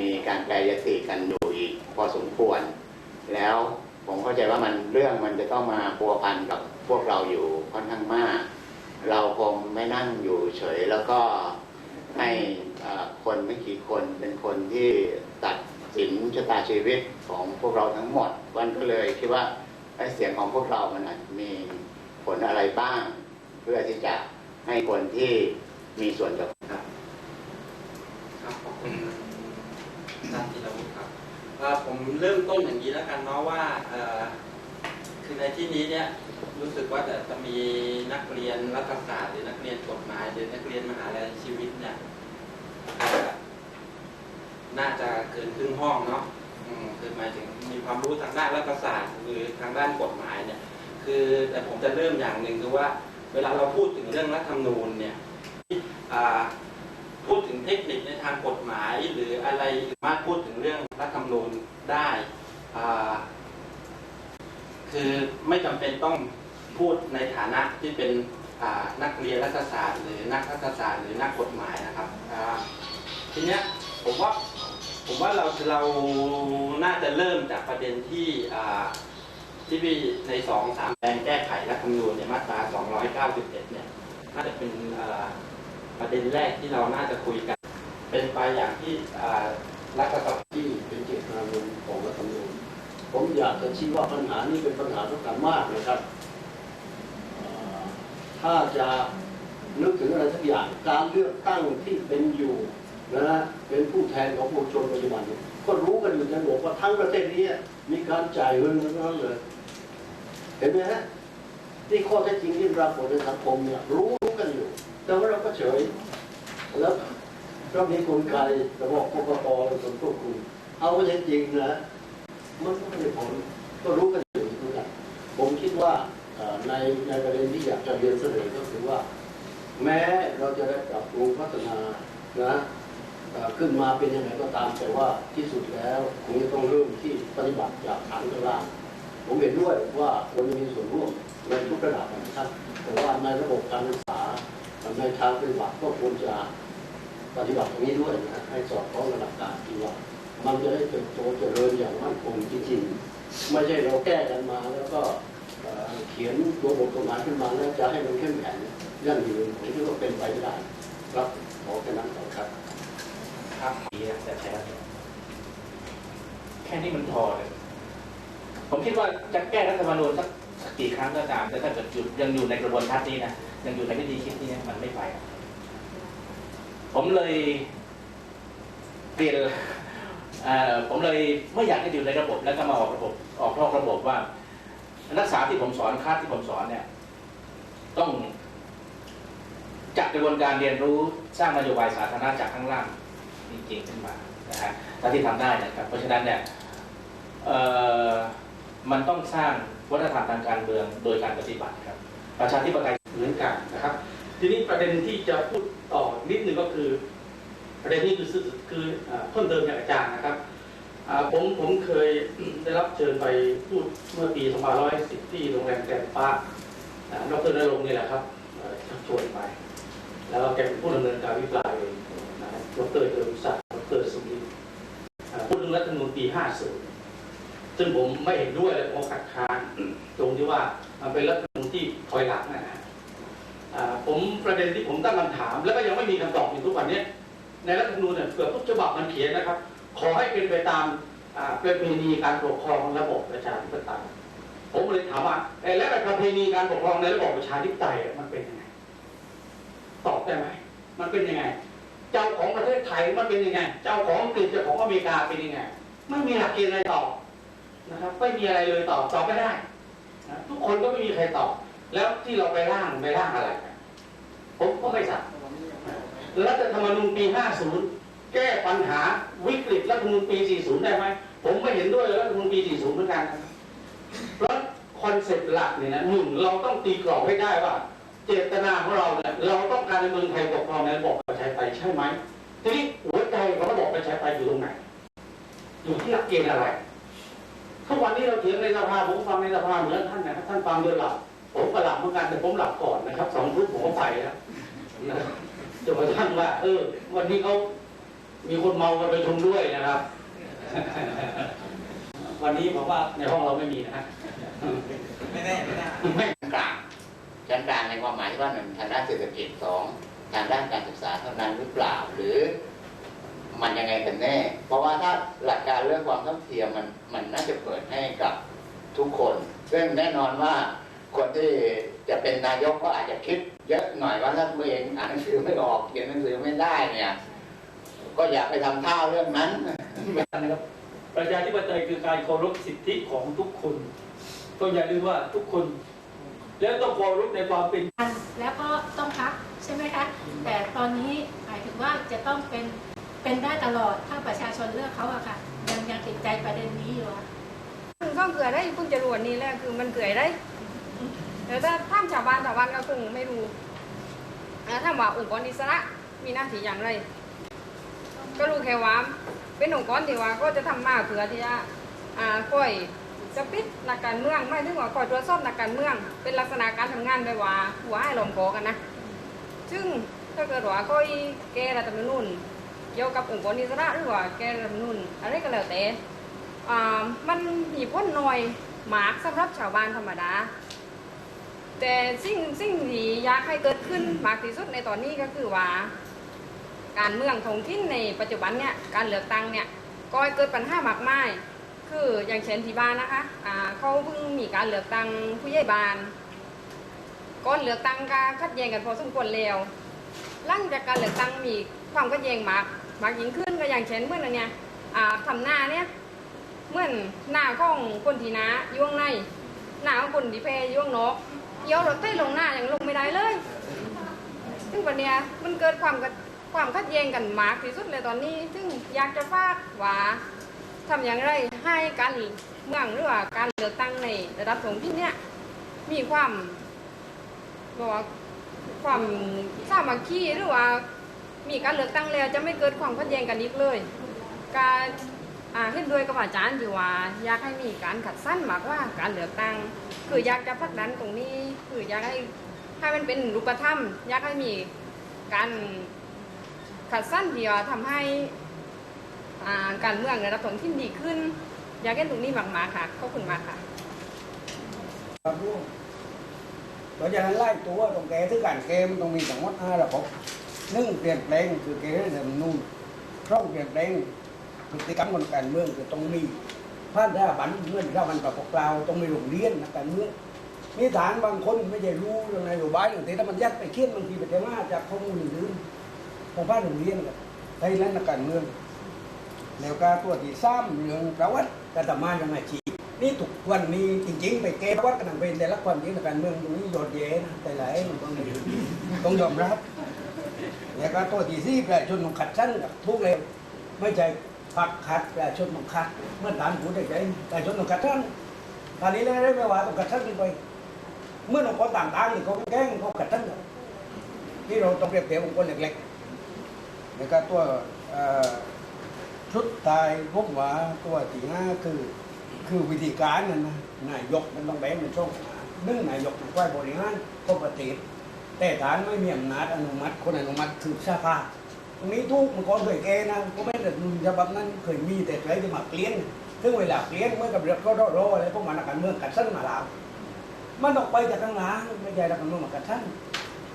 มีการแปลยติกันอยู่อีกพอสมควร แล้วผมเข้าใจว่ามันเรื่องมันจะต้องมาพัวพันกับพวกเราอยู่ค่อนข้างมาก เราคงไม่นั่งอยู่เฉยแล้วก็ให้คนไม่กี่คนเป็นคนที่ตัดสินชะตาชีวิตของพวกเราทั้งหมดวันก็เลยคิดว่าไอ้เสียงของพวกเรามันอาจจะมีผลอะไรบ้าง เพื่อที่จะให้คนที่มีส่วนเกี่ยวข้อง ครับขอบคุณ ท่านธีรวุฒิครับผมเริ่มต้นอย่างนี้แล้วกันเนาะว่าคือในที่นี้เนี่ยรู้สึกว่าจะจะมีนักเรียนรัฐศาสตร์หรือนักเรียนกฎหมายหรือนักเรียนมหาลัยชีวิตเนี่ยน่าจะเกินครึ่งห้องเนาะคือหมายถึงมีความรู้ทางด้านรัฐศาสตร์หรือทางด้านกฎหมายเนี่ยคือแต่ผมจะเริ่มอย่างหนึ่งคือว่า เวลาเราพูดถึงเรื่องรัฐธรรมนูญเนี่ย พูดถึงเทคนิคในทางกฎหมาย หรืออะไรสามารถพูดถึงเรื่องรัฐธรรมนูญได้คือไม่จำเป็นต้องพูดในฐานะที่เป็นนักเรียนรัฐศาสตร์ หรือนักรัฐศาสตร์หรือนักกฎหมายนะครับทีเนี้ยผมว่าผมว่าเราเราน่าจะเริ่มจากประเด็นที่ที่มีในสองสามแปลงแก้ไขรัฐธรรมนูญในมาตรา 291 เนี่ยน่าจะเป็น ประเด็นแรกที่เราน่าจะคุยกัน เป็นไปอย่างที่รัฐสภาที่เป็นเจตนารมณ์ของรัฐธรรมนูญผมอยากจะชี้ว่าปัญหานี้เป็นปัญหาสำคัญมากนะครับ ถ้าจะนึกถึงอะไรสักอย่างการเลือกตั้งที่เป็นอยู่นะฮะเป็นผู้แทนของปวงชนปัจจุบันก็รู้กันอยู่ในระบบว่าทั้งประเทศนี้มีการจ่ายเงินทั้งนั้นเลย เห็นไหมฮะที่ข้อเท็จจริงที่ปรากฏในสังคมเนี่ยรู้ แต่ว่าเราก็เฉย แล้วก็มีกลไกระบบกกตเป็นคนควบคุมเอาก็จริงๆนะมันก็ไม่ได้ผลก็รู้กันอยู่นกันผมคิดว่าในในประเด็นที่อยากจะเรียนเสนอก็คือว่า แม้เราจะได้ปรับปรุงพัฒนานะขึ้นมาเป็นยังไงก็ตามแต่ว่าที่สุดแล้วคงจะต้องเริ่มที่ปฏิบัติจากฐานข้างล่างผมเห็นด้วยว่าควรจะมีส่วนร่วมในทุกระดับนะครับแต่ว่าในระบบการศึกษา ในทางปฏิบัติก็ควรจะปฏิบัติตรงนี้ด้วยนะให้สอดคล้องกับหลักการที่ว่ามันจะได้เติบโตเจริญอย่างมั่นคงจริงๆไม่ใช่เราแก้กันมาแล้วก็เขียนตัวบทกฎหมายขึ้นมาแล้วจะให้มันเข้มแข็งยั่งยืนผมคิดว่าเป็นไปไม่ได้ครับขอแค่นั้นก่อนครับครับปีอะแต่แล้วแค่นี้มันพอเลยผมคิดว่าจะแก้รัฐธรรมนูญสักสักกี่ครั้งก็ตามแต่ถ้าเกิดหยุดยังอยู่ในกระบวนการนี้นะ ยังอยู่ในวิธีคิดนี้มันไม่ไป ผมเลยเปลี่ยนผมเลยไม่อยากให้อยู่ในระบบแล้วก็มาออกระบบออกนอกระบบว่า นักศึกษาที่ผมสอนคลาสที่ผมสอนเนี่ย ต้องจัดกระบวนการเรียนรู้สร้างนโยบายสาธารณะจากข้างล่างจริงๆขึ้นมานะฮะถ้าที่ทำได้นะครับ เพราะฉะนั้นเนี่ยมันต้องสร้างวัฒนธรรมทางการเมืองโดยการปฏิบัติครับ ประชาธิปไตย เหมือนกันนะครับ ทีนี้ประเด็นที่จะพูดต่อนิดนึงก็คือ ประเด็นนี้คือคือเพิ่มเติมจากอาจารย์นะครับผมผมเคยได้รับเชิญไปพูดเมื่อปี2510ที่โรงแรมแกรนปาร์คอ่าดรนรงค์นี่แหละครับชักชวนไป แล้วแกเป็นผู้ดำเนินการวิปรายเองนะดรเติมศักดิ์ดรสุริพูดเรื่องรัฐธรรมนูญปี50ซึ่งผมไม่เห็นด้วยและผมคัดค้านตรงที่ว่ามันเป็นรัฐธรรมนูญที่ถอยหลังนะฮะ ผมประเด็นที่ผมตั้งคำถาม แล้วก็ยังไม่มีคำตอบอยู่ทุกวันนี้ในรัฐธรรมนูญเนี่ยเกือบทุกฉบับมันเขียนนะครับ ขอให้เป็นไปตามประเพณีการปกครองระบบประชาธิปไตยผมเลยถามว่าแล้วประเพณีการปกครองในระบบประชาธิปไตยมันเป็นยังไงตอบได้ไหมมันเป็นยังไง เจ้าของประเทศไทยมันเป็นยังไง เจ้าของอังกฤษเจ้าของอเมริกาเป็นยังไง ไม่มีหลักเกณฑ์อะไรตอบนะครับ ไม่มีอะไรเลยตอบตอบไม่ได้นะทุกคนก็ไม่มีใครตอบ แล้วที่เราไปร่างไปร่างอะไรกันผมก็ไม่ทราบรัฐธรรมนูญปี 50 แก้ปัญหาวิกฤตรัฐธรรมนูญปี 40 ได้ไหมผมไม่เห็นด้วยรัฐธรรมนูญปี 40 เหมือนกันเพราะคอนเซ็ปต์หลักเนี่ยนะหนึ่งเราต้องตีกรอบให้ได้ว่า เจตนาของเราเนี่ยเราต้องการในเมืองไทยปกครองในระบบประชาธิปไตยใช่ไหมทีนี้หัวใจของระบบประชาธิปไตยอยู่ตรงไหนอยู่ที่หลักเกณฑ์อะไรทุกวันนี้เราเถียงในสภาผมฟังในสภาเหมือนท่านนะครับท่านฟังโดยหลับ ผมก็หลับเหมือนกันแต่ผมหลับก่อนนะครับสองทุ่มผมก็ไปแล้วนะครับจนกระทั่งว่า เออ วันนี้เขามีคนเมากันไปชมด้วยนะครับ วันนี้ผมว่าในห้องเราไม่มีนะฮะไม่แน่ไม่ได้ไม่กลางชั้นกลางในความหมายที่ว่าหนึ่งทางด้านเศรษฐกิจสองทางด้านการศึกษาเท่านั้นหรือเปล่าหรือมันยังไงกันแน่ เพราะว่าถ้าหลักการเรื่องความเท่าเทียมมันมันน่าจะเปิดให้กับทุกคน ซึ่งแน่นอนว่า คนที่จะเป็นนายกก็อาจจะคิด เยอะหน่อยว่าถ้าตัวเองอ่านหนังสือไม่ออกเขียนหนังสือไม่ได้เนี่ย ก็อย่าไปทำท่าเรื่องนั้นนะครับประชาธิปไตยคือการเคารพสิทธิของทุกคนต้องอย่าลืมว่าทุกคน แล้วต้องเคารพในความเป็นแล้วก็ต้องพักใช่ไหมคะแต่ตอนนี้หมายถึงว่าจะต้องเป็นเป็นได้ตลอดถ้าประชาชนเลือกเขาอะค่ะ ยังยังติดใจประเด็นนี้อยู่อะก็เกลือได้เพิ่งจะรู้วันนี้แหละคือมันเกลือได้ แต่ถ้าท่ามชาวบ้านชาวบ้านก็คงไม่รู้อ่าถ้าว่าองค์กรอิสระมีหน้าที่อย่างไร ก็รู้แค่ว่าเป็นองค์กรที่ว่าก็จะทำมาเพื่อที่จะอ่าคอยจะปิดนักการเมืองไม่ถึงว่าคอยตรวจสอบนักการเมือง เป็นลักษณะการทำงานแบบว่าหัวให้ลมโกกันนะ ซึ่งถ้าเกิดว่าคอยแกรัฐธรรมนูญเกี่ยวกับองค์กรอิสระหรือว่าแกรัฐธรรมนูญอะไรก็แล้วแต่มันมีพ้นหน่อยหมากสำหรับชาวบ้านธรรมดา แต่สิ่งสิ่งที่อยากให้เกิดขึ้นมากที่สุดในตอนนี้ก็คือว่า การเมืองท้องถิ่นในปัจจุบันเนี่ยการเลือกตั้งเนี่ยก็เกิดปัญหามากมาย คืออย่างเช่นที่บ้านนะคะอ่าเขาเพิ่งมีการเลือกตั้งผู้ใหญ่บ้านก่อนเลือกตั้งก็ขัดแย้งกันพอสมควรแล้วหลังจากการเลือกตั้งมีความขัดแย้งมากมากยิ่งขึ้นก็อย่างเช่นเมื่อนั้นเนี่ยทำหน้าเนี่ยเหมือนหน้าของคนที่นาอยู่ข้างในหน้าของคนที่แพอยู่ข้างนอก เยี่ยวรถเต้ลงหน้าอยังลงไม่ได้เลย ซึ่งวันเนี้ยมันเกิดความกัดความขัดแย้งกันมากที่สุดเลยตอนนี้ ซึ่งอยากจะฝากว่าทำอย่างไรให้การเมืองหรือว่าการเลือกตั้งในระดับท้องถิ่เนี่ยมีความบอกว่าความสามัคคีหรือว่ามีการเลือกตั้งแล้วจะไม่เกิดความขัดแย้งกันอีกเลย การ อ่าเห็นด้วยกับอาจารย์ที่ว่าอยากให้มีการขัดสั้นมากกว่าการเหลือตังคืออยากจะผลักดันตรงนี้คืออยากให้ให้มันเป็นรูปธรรม อยากให้มีการขัดสั้นที่ว่าทำให้อ่าการเมืองในระดับท้องถิ่นดีขึ้น อยากเห็นตรงนี้มากๆค่ะขอบคุณมากค่ะครับร่วมเพราะฉะนั้นไล่ตัวตรงแกที่การเกมนต้องมีทั้งหมดห้าระบบหนึ่งเปลี่ยนแปลงคือเกมเรื่องนู่นช่องเปลี่ยนแปลง พฤติกรรมของการเมืองคือต้องมีผ่านสถาบันเงื่อนเข้ามันประกอบเราต้องมีโรงเรียนนักการเมืองมีฐานบางคนไม่ใช่รู้เรื่องนโยบายอย่างที่ถ้ามันยัดไปเขียนบางทีไปเจอมาจากข้อมูลอื่นๆของบ้านโรงเรียนกับไทยนั้นนักการเมืองแล้วก็ตัวที่ซ้ำเรื่องประวัติการทำมาอย่างไรชีนี่ทุกวันนี้จริงๆ ไปเก็บประวัติกันเป็นแต่ละความจริงในการเมืองตรงนี้โยดเย้นะแต่หลายมันต้องต้องยอมรับแล้วก็ตัวที่สี่ประชาชนต้องขัดชั้นกับทุกเลยไม่ใช่ พักขัดประชาชนต้องขัดเมื่อตามผู้ได้ใจประชาชนต้องขัดชั้นตอนนี้เลยไม่ว่าต้องขัดชั้นไปเมื่อองค์กรต่างๆนี่เขาแกล้งเขาขัดชั้นนที่เราต้องเปรียบเทียบองค์กรเล็กๆแล้วก็ตัวชุดตายพวกว่าตัวที่ห้าคือคือวิธีการนั่นนะนายกมันต้องแบ่งเป็นช่องนึ่งนายกมันฝ่ายบริหารก็ปฏิบัติแต่ฐานไม่มีอำนาจอนุมัติ คนอนุมัติคือสภา ตรงนี้ทุกมันก่อนเคยแก้นะก็ไม่แต่ฉบับนั้นเคยมีแต่เคยจะมาเปลี่ยนซึ่งเวลาเปลี่ยนเมื่อกับเรื่องก็รออะไรพวกมันนักการเมืองกัดสั้นมาแล้วมันต้องไปจากข้างหลังไม่ใช่นักการเมืองมากัดสั้น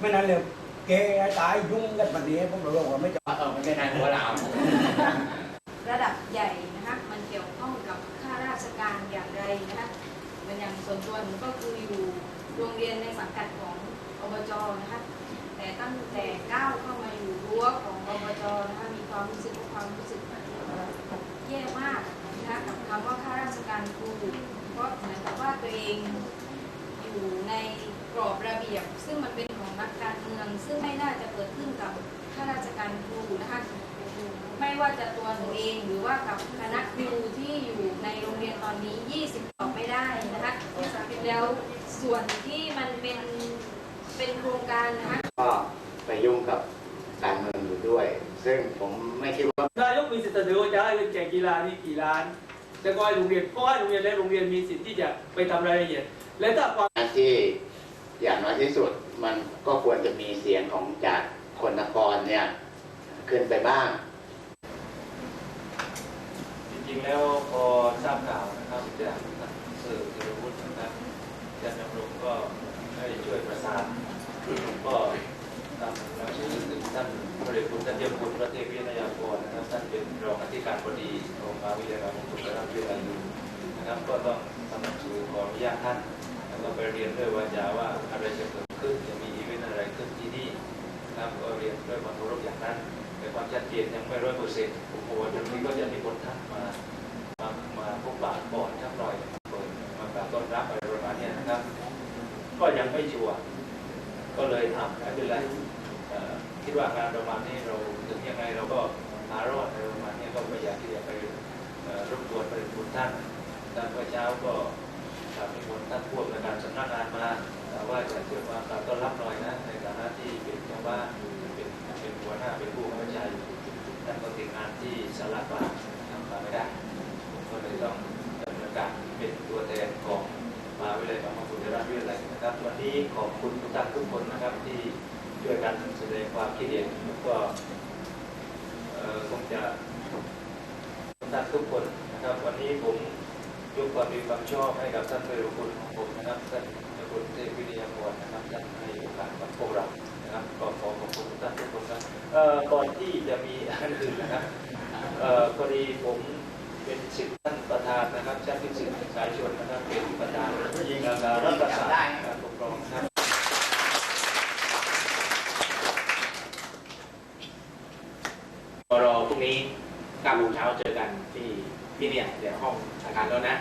ไม่นั้นเลยแกให้ตายยุ่งกันแบบนี้พวกเราบอกว่าไม่จบเออมันเป็นนายหัวเราระดับใหญ่นะคะมันเกี่ยวข้องกับข้าราชการอย่างไรนะคะมันอย่างส่วนตัวหนูก็คืออยู่โรงเรียนในสังกัดของอบจนะคะ แต่ตั้งแต่ก้าวเข้ามาอยู่รั้วของอบจนะคะมีความรู้สึกว่าความรู้สึกแย่มากนะคะกับคำว่าข้าราชการครูเพราะเหมือนกับว่าตัวเองอยู่ในกรอบระเบียบ ซึ่งมันเป็นของนักการเมือง ซึ่งไม่น่าจะเกิดขึ้นกับข้าราชการครูนะคะไม่ว่าจะตัวหนูเองหรือว่ากับคณะครูที่อยู่ในโรงเรียนตอนนี้ 20ตอบไม่ได้นะคะแล้วส่วนที่มันเป็นเป็นโครงการนะคะ ก็ไปยุ่งกับการเมืองอยู่ด้วย ซึ่งผมไม่คิดว่านายกมีสิทธิ์เสนอว่าจะให้เงินแข่งกีฬานี่กี่ล้านแต่ก็ให้โรงเรียนก็ให้โรงเรียนและโรงเรียนมีสิทธิ์ที่จะไปทำรายละเอียด และถ้าความที่อย่างน้อยที่สุดมันก็ควรจะมีเสียงของจากคนนครเนี่ยขึ้นไปบ้างริงๆแล้วพอทราบข่าวนะครับจากสื่อธีรวุฒินะครับอาจารย์ดำรงก็ให้ช่วยประสานก็ ตามรายชื่อถึงท่านพระเดชคุณท่านเดียมคุณพระเทพวิทยากรนะครับท่านเป็นรองอธิการบดีของมหาวิทยาลัยมงกุฎราชวิทยาลัยนะครับก็ต้องทำหนังสือขออนุญาตท่านแล้วก็ไปเรียนด้วยวาจาว่าอะไรจะเกิดขึ้นจะมีอีเวนต์อะไรขึ้นที่นี่นะครับก็เรียนด้วยความเคารพอย่างนั้นแต่ความชัดเจนยังไม่ร้อยเปอร์เซ็นต์ผมบอกว่าตรงนี้ก็จะมีคนทักมามามาพบปะก่อนทักหน่อยเปิดมากราบต้อนรับอะไรประมาณนี้นะครับ ก็ยังไม่ชัวร์ก็เลยทำไม่เป็นไร คิดว่างานประมาณนี้เราถึงยังไงเราก็หารอดอะไรประมาณนี้ก็ไม่อยากที่จะไปเอ่อรบกวนไปคุณท่านท่านเมื่เช้าก็ทำให้คนท่านพวกในการสำนักงานมาแต่ว่าจะเกิดความกราบต้อนรับหน่อยนะในฐานะที่เป็นเจ้าบ้านเป็นเป็นหัวหน้าเป็นผู้ข้าราชการท่านก็ติดงานที่สารกลางทำมาไม่ได้ผมก็เลยต้องดำเนินการเป็นตัวแทนของมาวิทยาลัยบางมกุฎราชวิทยาลัยนะครับวันนี้ขอบคุณทุกท่านทุกคนนะครับที่ ช่วยกันแสดงความคิดเห็นแล้วก็คงจะทุกท่านทุกคนนะครับ วันนี้ผมยกความดีความชอบให้กับท่านเป็นคุณของผมนะครับท่านเป็นคุณเทพวิทยากรนะครับท่านให้โอกาสกับพวกเรานะครับก็ขอขอบคุณทุกท่านทุกคนครับก่อนที่จะมีอันอื่นนะครับพอดีผมเป็นสิทธิ์ท่านประธานนะครับชั้นพิสิทธิ์สายชนนะครับเป็นประธานรัฐศาสตร์การปกครองครับ รอพรุ่ง นี้9โมงเช้าเจอกันที่ที่เนี่ยเดี๋ยวห้องอาการแล้วนะ